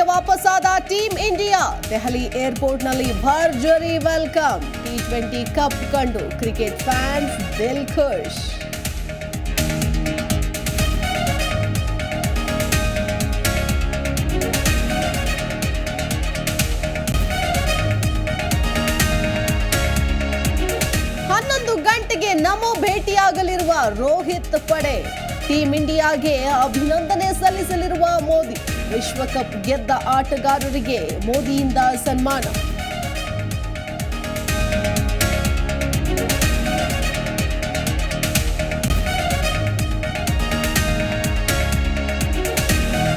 ವಾಪಸ್ಸಾದ team India. Delhi ಏರ್ಪೋರ್ಟ್ನಲ್ಲಿ ಭರ್ಜರಿ welcome. T twenty cup ಕಂಡು ಕ್ರಿಕೆಟ್ ಫ್ಯಾನ್ಸ್ ದಿಲ್ ಖುಷ್. ಗಂಟೆಗೆ ನಮೋ ಭೇಟಿಯಾಗಲಿರುವ ರೋಹಿತ್ ಪಡೆ. ಟೀಂ ಇಂಡಿಯಾಗೆ ಅಭಿನಂದನೆ ಸಲ್ಲಿಸಲಿರುವ ಮೋದಿ. ವಿಶ್ವಕಪ್ ಗೆದ್ದ ಆಟಗಾರರಿಗೆ ಮೋದಿಯಿಂದ ಸನ್ಮಾನ.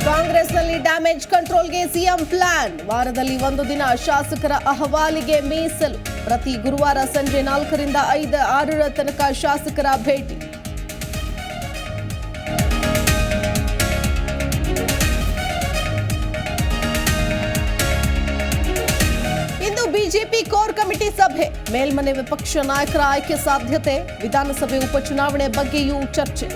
ಕಾಂಗ್ರೆಸ್ನಲ್ಲಿ ಡ್ಯಾಮೇಜ್ ಕಂಟ್ರೋಲ್ಗೆ ಸಿಎಂ ಪ್ಲಾನ್. ವಾರದಲ್ಲಿ ಒಂದು ದಿನ ಶಾಸಕರ ಅಹವಾಲಿಗೆ ಮೀಸಲು. ಪ್ರತಿ ಗುರುವಾರ ಸಂಜೆ ನಾಲ್ಕರಿಂದ ಐದು, ಆರರ ತನಕ ಶಾಸಕರ ಭೇಟಿ. ಬಿಜೆಪಿ ಕೋರ್ ಕಮಿಟಿ ಸಭೆ ಮೇಲ್ಮನೆ ವಿಪಕ್ಷ ನಾಯಕರ ಆಯ್ಕೆ ಸಾಧ್ಯತೆ ವಿಧಾನಸಭೆ ಉಪಚುನಾವಣೆ ಬಗ್ಗೆಯೂ ಚರ್ಚೆ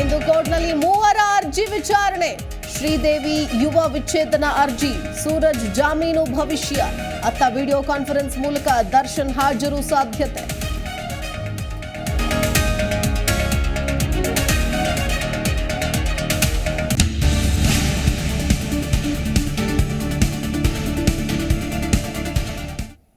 ಇಂದು ಕೋರ್ಟ್ನಲ್ಲಿ ಮೂವರ ಅರ್ಜಿ ವಿಚಾರಣೆ ಶ್ರೀದೇವಿ ಯುವ ವಿಚ್ಛೇದನ ಅರ್ಜಿ ಸೂರಜ್ ಜಾಮೀನು ಭವಿಷ್ಯ ಅತ್ತ ವಿಡಿಯೋ ಕಾನ್ಫರೆನ್ಸ್ ಮೂಲಕ ದರ್ಶನ್ ಹಾಜರು ಸಾಧ್ಯತೆ